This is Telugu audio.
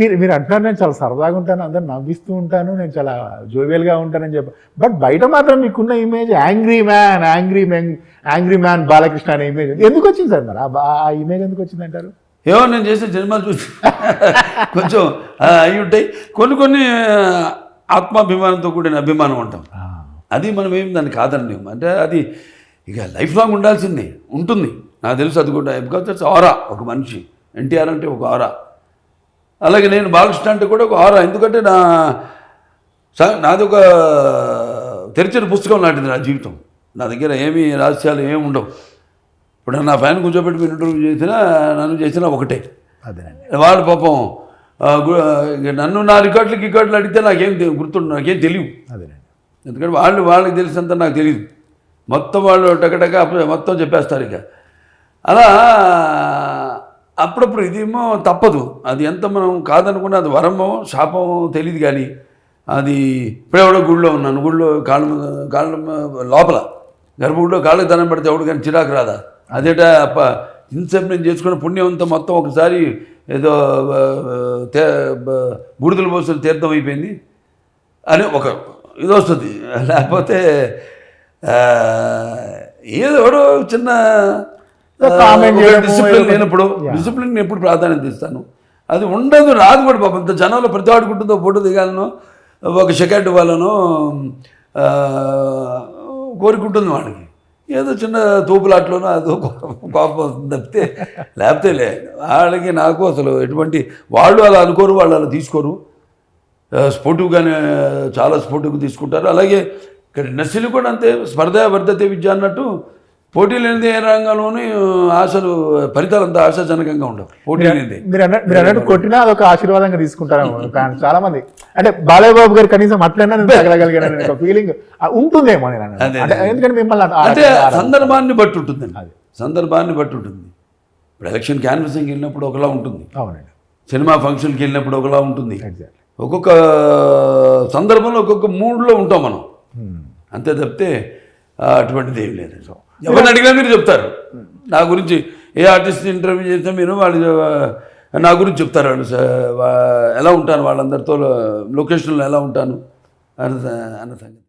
మీరు మీరు అంటున్నారు నేను చాలా సరదాగా ఉంటాను అందరు నవ్విస్తూ ఉంటాను నేను చాలా జోవియల్గా ఉంటానని చెప్పి బట్ బయట మాత్రం మీకున్న image angry man angry man angry man Balakrishna అనే ఇమేజ్ ఎందుకు వచ్చింది సార్ మరి? ఆ ఇమేజ్ ఎందుకు వచ్చింది అంటారు? ఏమో నేను చేసే జన్మలు చూసి. కొంచెం అయి ఉంటాయి. కొన్ని కొన్ని ఆత్మాభిమానంతో కూడిన అభిమానం ఉంటాం అది మనం ఏం దాన్ని కాదండి. అంటే అది ఇక లైఫ్ లాంగ్ ఉండాల్సిందే ఉంటుంది. నాకు తెలుసు అది కూడా. బికాజ్ దట్స్ ఆరా ఒక మనిషి. ఎన్టీఆర్ అంటే ఒక ఆరా అలాగే నేను బాలకృష్ణ అంటే కూడా ఒక ఆరా. ఎందుకంటే నా నాది ఒక తెరిచిన పుస్తకం లాంటిది నా జీవితం. నా దగ్గర ఏమీ రహస్యాలు ఏమి ఉండవు. ఇప్పుడు నా ఫ్యాన్ కూర్చోబెట్టి మీరు ఇంటర్వ్యూ చేసినా నన్ను చేసినా ఒకటే. అదేనండి. వాళ్ళు పాపం నన్ను నా రికార్డులు రికార్డులు అడిగితే నాకేం గుర్తుండు నాకేం తెలియదు అదేనండి. ఎందుకంటే వాళ్ళు వాళ్ళకి తెలిసినంత నాకు తెలియదు మొత్తం వాళ్ళు టకటక మొత్తం చెప్పేస్తారు ఇక. అలా అప్పుడప్పుడు ఇదేమో తప్పదు. అది ఎంత మనం కాదనుకున్నా అది వరమో శాపమో తెలియదు కానీ అది ఇప్పుడెవడో గుడిలో ఉన్నాను. గుడిలో కాళ్ళ మీద- కాళ్ళ లోపల. గర్భగుడిలో కాళ్ళకి దండం పెడితే ఎవడు కానీ చిరాకు రాదా? అదేట అప్ప ఇంతసేపు నేను చేసుకున్న పుణ్యం అంతా మొత్తం ఒకసారి ఏదో తే బ- పోసిన తీర్థం అయిపోయింది. అని ఒక ఇది వస్తుంది. లేకపోతే ఏదో చిన్న డిసిప్లిన్ లేనప్పుడు. డిసిప్లిన్ ఎప్పుడు ప్రాధాన్యత ఇస్తాను? అది ఉండదు రాదు కూడా పాపం. ఇంత జనంలో ప్రతి ఆడుకుంటుందో ఫోటో దిగాలను ఒక సెకండ్ ఇవ్వాలను కోరుకుంటుంది వాడికి. ఏదో చిన్న తూపులాట్లోనో అదో కోపం వస్తుంది తప్పితే లేకపోతే లే వాళ్ళకి నాకు అసలు ఎటువంటి వాళ్ళు అలా అనుకోరు వాళ్ళు అలా తీసుకోరు. స్పోర్టివ్గానే చాలా స్పోర్టివ్గా తీసుకుంటారు. అలాగే ఇక్కడ నర్సులు కూడా అంతే స్పర్ధ వర్ధతే విద్య అన్నట్టు పోటీ లేనిది ఏ రంగంలోనూ ఆశలు ఫలితాలు అంత ఆశాజనకంగా ఉండవు. పోటీ లేనిది. మీరు అన్న మీరు అన్నట్టు కొట్టినా అదొక ఆశీర్వాదంగా తీసుకుంటారు చాలా మంది అంటే బాలయ్య బాబు గారు కనీసం అట్లన్నా నేను తగలగలిగాను ఒక ఫీలింగ్ ఉంటుందేమో నేను ఎందుకంటే మిమ్మల్ని అంటే సందర్భాన్ని బట్టి ఉంటుందండి. సందర్భాన్ని బట్టి ఉంటుంది. ఇప్పుడు ఎలక్షన్ క్యాన్వసింగ్కి వెళ్ళినప్పుడు ఒకలా ఉంటుంది. అవునండి. సినిమా ఫంక్షన్కి వెళ్ళినప్పుడు ఒకలా ఉంటుంది. ఒక్కొక్క సందర్భంలో ఒక్కొక్క మూడ్లో ఉంటాం మనం. అంతే తప్పితే అటువంటిది ఏం లేదు. ఎవరిని అడిగినా మీరు చెప్తారు. నా గురించి ఏ ఆర్టిస్ట్ ఇంటర్వ్యూ చేసినా మీరు వాళ్ళు నా గురించి చెప్తారు. వాళ్ళు ఎలా ఉంటాను వాళ్ళందరితో లొకేషన్లో ఎలా ఉంటాను అన్న అన్న సంగతి.